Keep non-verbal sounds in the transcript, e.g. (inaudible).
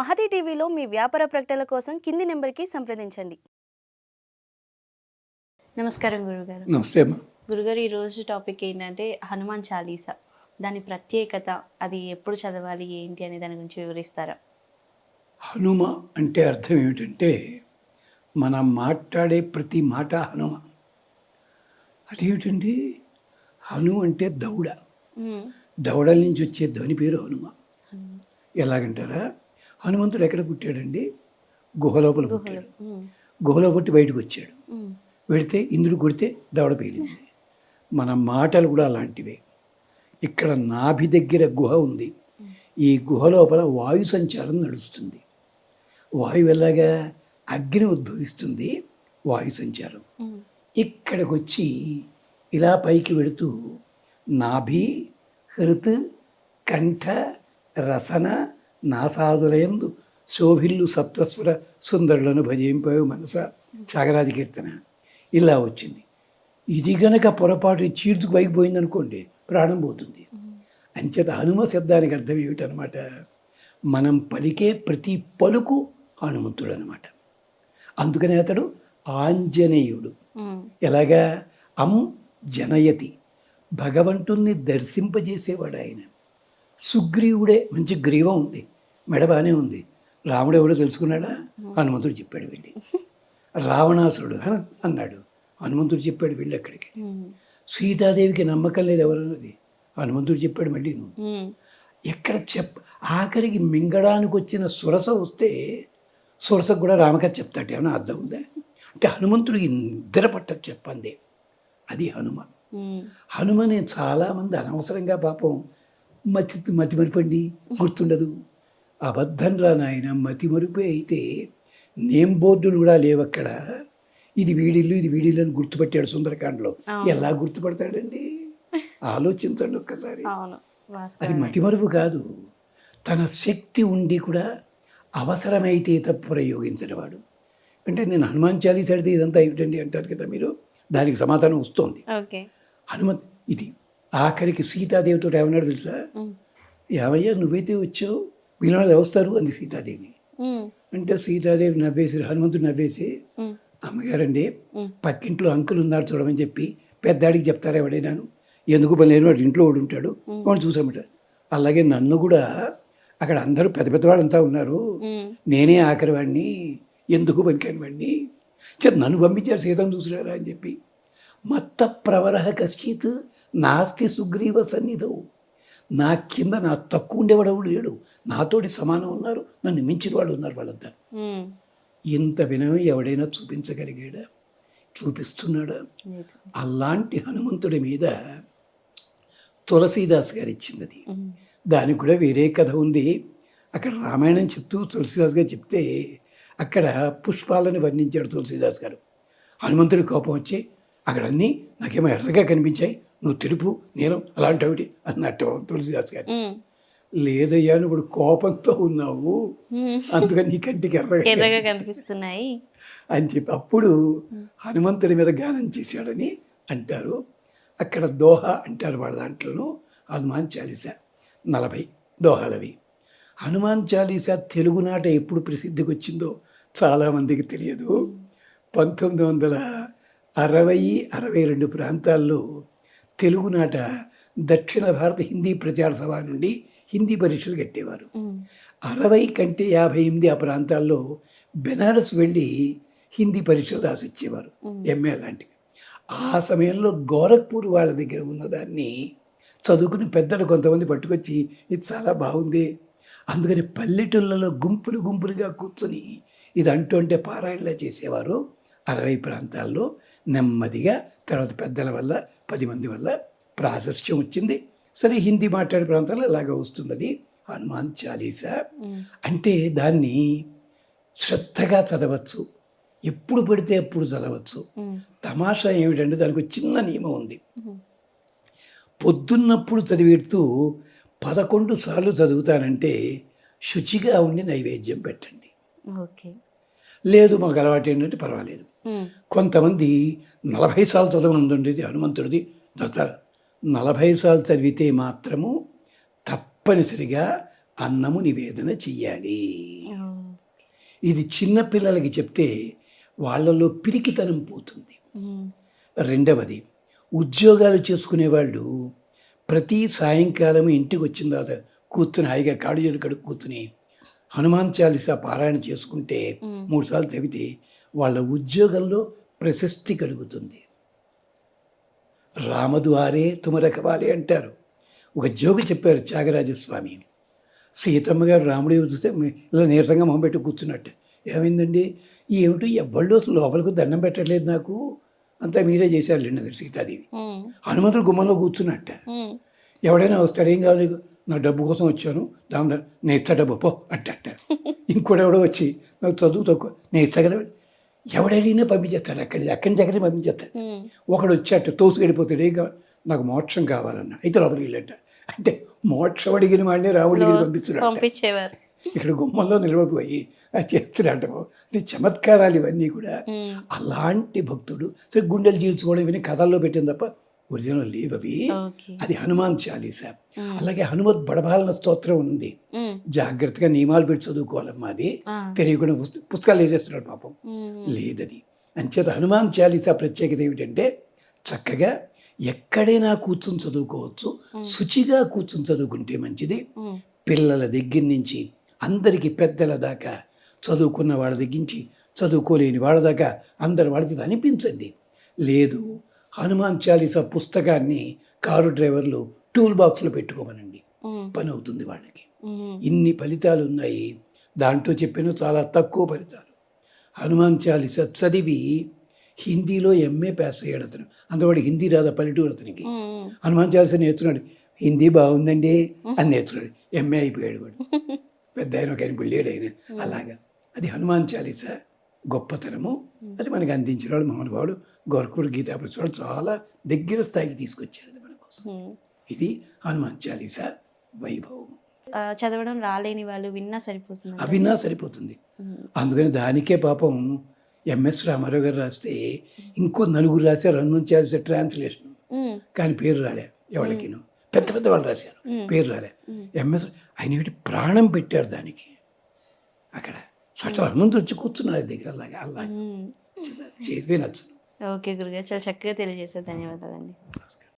మహతి టీవీలో మీ వ్యాపార ప్రకటనల కోసం కింది నెంబర్కి సంప్రదించండి. నమస్కారం గురుగారు. నమస్తే గురుగారు ఈరోజు టాపిక్ ఏంటంటే హనుమాన్ చాలీసా. దాని ప్రత్యేకత అది ఎప్పుడు చదవాలి ఏంటి అనే దాని గురించి వివరిస్తారా? హనుమ అంటే అర్థం ఏమిటంటే మనం మాట్లాడే ప్రతి మాట హనుమ. అదేమిటండి? హను అంటే దౌడ. దౌడల నుంచి వచ్చే ధ్వని పేరు హనుమ. ఎలాగంటారా? హనుమంతుడు ఎక్కడ పుట్టాడండి? గుహలోపల పుట్టాడు. గుహలో పుట్టి బయటకు వచ్చాడు. వెడితే ఇంద్రుడు కొడితే దవడ పేలింది. మన మాటలు కూడా అలాంటివే. ఇక్కడ నాభి దగ్గర గుహ ఉంది. ఈ గుహ లోపల వాయు సంచారం నడుస్తుంది. వాయువు ఎలాగా? అగ్ని ఉద్భవిస్తుంది వాయు సంచారం. ఇక్కడికి వచ్చి ఇలా పైకి వెళుతూ నాభి హృత్ కంఠ రసన నాసాదులయందు శోభిల్లు సప్తస్వర సుందరులను భజింపవు మనస. త్యాగరాజ కీర్తన. ఇలా వచ్చింది. ఇది గనక పొరపాటు చీర్చుకు పైకి పోయిందనుకోండి ప్రాణం పోతుంది. అంచేత హనుమ శబ్దానికి అర్థం ఏమిటనమాట? మనం పలికే ప్రతి పలుకు హనుమంతుడు అనమాట అందుకనే అతడు ఆంజనేయుడు. ఎలాగా? అం జనయతి. భగవంతుణ్ణి దర్శింపజేసేవాడు ఆయన సుగ్రీవుడే మంచి గ్రీవం ఉంది. మెడ బాగానే ఉంది. రాముడు ఎవడో తెలుసుకున్నాడా? హనుమంతుడు చెప్పాడు వెళ్ళి రావణాసురుడు అని అన్నాడు. హనుమంతుడు చెప్పాడు వెళ్ళి అక్కడికి. సీతాదేవికి నమ్మకం లేదు ఎవరన్నది. హనుమంతుడు చెప్పాడు మళ్ళీ నువ్వు. ఎక్కడ చెప్ ఆఖరికి మింగడానికి వచ్చిన సురస వస్తే సురసకు కూడా రామకథ చెప్తాడు. ఏమైనా అర్థం ఉందా? అంటే హనుమంతుడికి నిద్ర పట్టదు చెప్పండి అది హనుమ. హనుమని చాలామంది అనవసరంగా పాపం మతి మతి మరిపండి గుర్తుండదు. అబద్ధం రా నాయన మతి మరుపే అయితే నేమ్ బోర్డులు కూడా లేవు అక్కడ ఇది వీడిల్లు ఇది వీడిల్లు అని గుర్తుపట్టాడు సుందరకాండలో. ఎలా గుర్తుపడతాడండి? ఆలోచించండి ఒక్కసారి. అది వాస్తవం మతిమరుపు కాదు. తన శక్తి ఉండి కూడా అవసరమైతే తప్పు ప్రయోగించినవాడు అంటే నేను హనుమాన్ చాలీసా అడితే ఇదంతా ఏమిటండి అంటారు కదా మీరు? దానికి సమాధానం వస్తుంది. హనుమంత్ ఇది ఆఖరికి సీతాదేవితో ఏమన్నాడు తెలుసా. ఏమయ్యా నువ్వైతే వచ్చావు వీళ్ళ వాళ్ళు వస్తారు అంది సీతాదేవి. అంటే సీతాదేవి నవ్వేసి హనుమంతుడు నవ్వేసి మ్మ్. అమ్మగారండి మ్మ్. పక్కింట్లో అంకులు ఉన్నారు చూడమని చెప్పి పెద్దాడికి చెప్తారా ఎవడైనాను ఎందుకు పని లేని వాడు ఇంట్లో వాడు ఉంటాడు వాడు చూసామట అలాగే నన్ను కూడా అక్కడ అందరూ పెద్ద పెద్దవాళ్ళంతా ఉన్నారు. నేనే ఆఖరి వాడిని ఎందుకు పనికాని వాడిని చెప్పి నన్ను పంపించారు సీతను చూసిరారా అని చెప్పి మత్త ప్రవర కశ్చిత్ నాస్తి సుగ్రీవ సన్నిధవు నా కింద నా తక్కువ ఉండేవాడు లేడు. నాతోటి సమానం ఉన్నారు. నన్ను మించిన వాళ్ళు ఉన్నారు వాళ్ళంతా. ఇంత వినయం ఎవడైనా చూపించగలిగాడా? చూపిస్తున్నాడా. అలాంటి హనుమంతుడి మీద తులసీదాస్ గారు ఇచ్చింది అది. దానికి కూడా వేరే కథ ఉంది. అక్కడ రామాయణం చెప్తూ తులసీదాస్ గారు చెప్తే అక్కడ పుష్పాలను వర్ణించాడు తులసీదాస్ గారు. హనుమంతుడి కోపం వచ్చి అక్కడ అన్నీ నాకేమో ఎర్రగా కనిపించాయి. నువ్వు తెలుపు నీలం అలాంటివి అన్నట్టు తులసీదాస్ గారు. లేదయ్యా నువ్వు ఇప్పుడు కోపంతో ఉన్నావు. అందుకని నీ కంటికి ఎర్రగా (laughs) కనిపిస్తున్నాయి. అని చెప్పి అప్పుడు హనుమంతుడి మీద గానం చేశాడని అంటారు. అక్కడ దోహ అంటారు వాళ్ళ దాంట్లోనూ. హనుమాన్ చాలీసా నలభై దోహాలవి. హనుమాన్ చాలీసా తెలుగునాట ఎప్పుడు ప్రసిద్ధికి వచ్చిందో చాలామందికి తెలియదు. పంతొమ్మిది వందల అరవై అరవై రెండు ప్రాంతాల్లో తెలుగునాట దక్షిణ భారత హిందీ ప్రచార సభ నుండి హిందీ పరీక్షలు కట్టేవారు. అరవై కంటే యాభై ఎనిమిది ఆ ప్రాంతాల్లో బెనారస్ వెళ్ళి హిందీ పరీక్షలు రాసి ఇచ్చేవారు ఎంఏ లాంటివి. ఆ సమయంలో గోరఖ్పూర్ వాళ్ళ దగ్గర ఉన్నదాన్ని చదువుకుని పెద్దలు కొంతమంది పట్టుకొచ్చి ఇది చాలా బాగుంది. అందుకని పల్లెటూళ్ళలో గుంపులు గుంపులుగా కూర్చొని ఇది అంటూ అంటే పారాయణలా చేసేవారు. అరవై ప్రాంతాల్లో నెమ్మదిగా తర్వాత పెద్దల వల్ల పది మంది వల్ల ప్రాశస్త్యం వచ్చింది. సరే హిందీ మాట్లాడే ప్రాంతాల్లో ఇలాగ వస్తుంది అది హనుమాన్ చాలీసా. అంటే దాన్ని శ్రద్ధగా చదవచ్చు. ఎప్పుడు పడితే ఎప్పుడు చదవచ్చు. తమాషా ఏమిటంటే దానికి చిన్న నియమం ఉంది. పొద్దున్నప్పుడు చదివేస్తూ పదకొండు సార్లు చదువుతానంటే శుచిగా ఉండి నైవేద్యం పెట్టండి. ఓకే. లేదు మాకు అలవాటు ఏంటంటే పర్వాలేదు. కొంతమంది నలభై సార్లు చదవనుందండి హనుమంతుడిది. నలభై సార్లు చదివితే మాత్రము తప్పనిసరిగా అన్నము నివేదన చెయ్యాలి. ఇది చిన్న పిల్లలకి చెప్తే వాళ్ళలో పిరికితనం పోతుంది. రెండవది ఉద్యోగాలు చేసుకునేవాళ్ళు ప్రతి సాయంకాలం ఇంటికి వచ్చిన తర్వాత కూర్చుని హాయిగా కాడు కడుక్కు కూర్చుని హనుమాన్ చాలీసా పారాయణ చేసుకుంటే మూడుసార్లు చదివితే వాళ్ళ ఉద్యోగంలో ప్రశస్తి కలుగుతుంది. రామద్వారే తుమరకవాలి అంటారు. ఒక జోగి చెప్పారు త్యాగరాజస్వామి. సీతమ్మ గారు రాముడి చూస్తే ఇలా నీరసంగా మొహం పెట్టి కూర్చున్నట్టు. ఏమైందండి? ఏమిటి? అసలు లోపలికి దండం పెట్టట్లేదు నాకు. అంతా మీరే చేశారు లేండి సీతాదేవి. హనుమంతుడు గుమ్మంలో కూర్చున్నట్ట. ఎవడైనా వస్తాడు ఏం కావాలి? నా డబ్బు కోసం వచ్చాను. దాని నేను ఇస్తా డబ్బు పో అంటట ఇంకోటి ఎవడో వచ్చి నాకు చదువు తక్కువ నేను ఇస్తా కదా ఎవడైనా పంపించేస్తాడు. అక్కడి అక్కడి నుంచి అక్కడికి పంపించేస్తాడు. ఒకడు వచ్చాట తోసుకెళ్ళిపోతాడు. ఏం కావాలి? నాకు మోక్షం కావాలన్న. అయితే లోపలికి వెళ్ళట అంటే మోక్షం అడిగిన వాడిని రాముడి దగ్గర పంపిస్తున్నాడు పంపించేవారు. ఇక్కడ గుమ్మంలో నిలబడిపోయి అది చేస్తున్నాడు అంటే చమత్కారాలు ఇవన్నీ కూడా అలాంటి భక్తుడు. సరే గుండెలు చీల్చుకోవడం ఇవన్నీ కథల్లో పెట్టింది తప్ప ఒరిజినల్ లేవు అవి అది హనుమాన్ చాలీస. అలాగే హనుమత్ బడబాలన స్తోత్రం ఉంది. జాగ్రత్తగా నియమాలు పెట్టి చదువుకోవాలమ్మా అది. తెలియకుండా పుస్త- పుస్తకాలు వేసేస్తున్నాడు పాపం. లేదది అంచేత హనుమాన్ చాలీసా ప్రత్యేకత ఏమిటంటే చక్కగా ఎక్కడైనా కూర్చుని చదువుకోవచ్చు. శుచిగా కూర్చుని చదువుకుంటే మంచిది. పిల్లల దగ్గర నుంచి అందరికీ పెద్దల దాకా చదువుకున్న వాళ్ళ దగ్గర నుంచి చదువుకోలేని వాళ్ళ దాకా అందరి వాళ్ళ చేత అనిపించండి. లేదు హనుమాన్ చాలీసా పుస్తకాన్ని కారు డ్రైవర్లు టూల్ బాక్స్లో పెట్టుకోమనండి. పని అవుతుంది వాళ్ళకి. ఇన్ని ఫలితాలు ఉన్నాయి దాంట్లో చెప్పిన చాలా తక్కువ ఫలితాలు. హనుమాన్ చాలీసా చదివి హిందీలో ఎంఏ పాస్ అయ్యాడు అతను. అందువాడు హిందీ రాదా పల్లెటూరు అతనికి. హనుమాన్ చాలీసా నేర్చుకున్నాడు. హిందీ బాగుందండి అని నేర్చుకున్నాడు. ఎంఏ అయిపోయాడు వాడు. (laughs) పెద్ద ఆయన ఒక ఆయన వెళ్ళాడు ఆయన. అలాగా. అది హనుమాన్ చాలీసా. గొప్పతనము. అది మనకి అందించిన వాడు మహానుభావుడు గోరఖూర్ గీతా ప్రసాద్ చాలా దగ్గర స్థాయికి తీసుకొచ్చారు మన కోసం. ఇది హనుమాన్ చాలీసా వైభవం ఆ, చదవడం రాలేని వాళ్ళు విన్నా సరిపోతుంది అవినా సరిపోతుంది. అందుకని దానికే పాపం ఎంఎస్ రామారావు గారు రాస్తే ఇంకో నలుగురు రాశారు హనుమాన్ చాలీసా ట్రాన్స్లేషన్. కానీ పేరు రాలే ఎవరికిను పెద్ద పెద్ద వాళ్ళు రాశారు. పేరు రాలే. ఎంఎస్ ఆయన ప్రాణం పెట్టారు దానికి. అక్కడ సాక్షాత్ హనుమంతుడు వచ్చి కూర్చున్నారు దగ్గర అలాగే అలాగే. చేతివే నచ్చదు. ఓకే గురుగారు చాలా చక్కగా తెలియజేశారు. ధన్యవాదాలండి. నమస్కారం.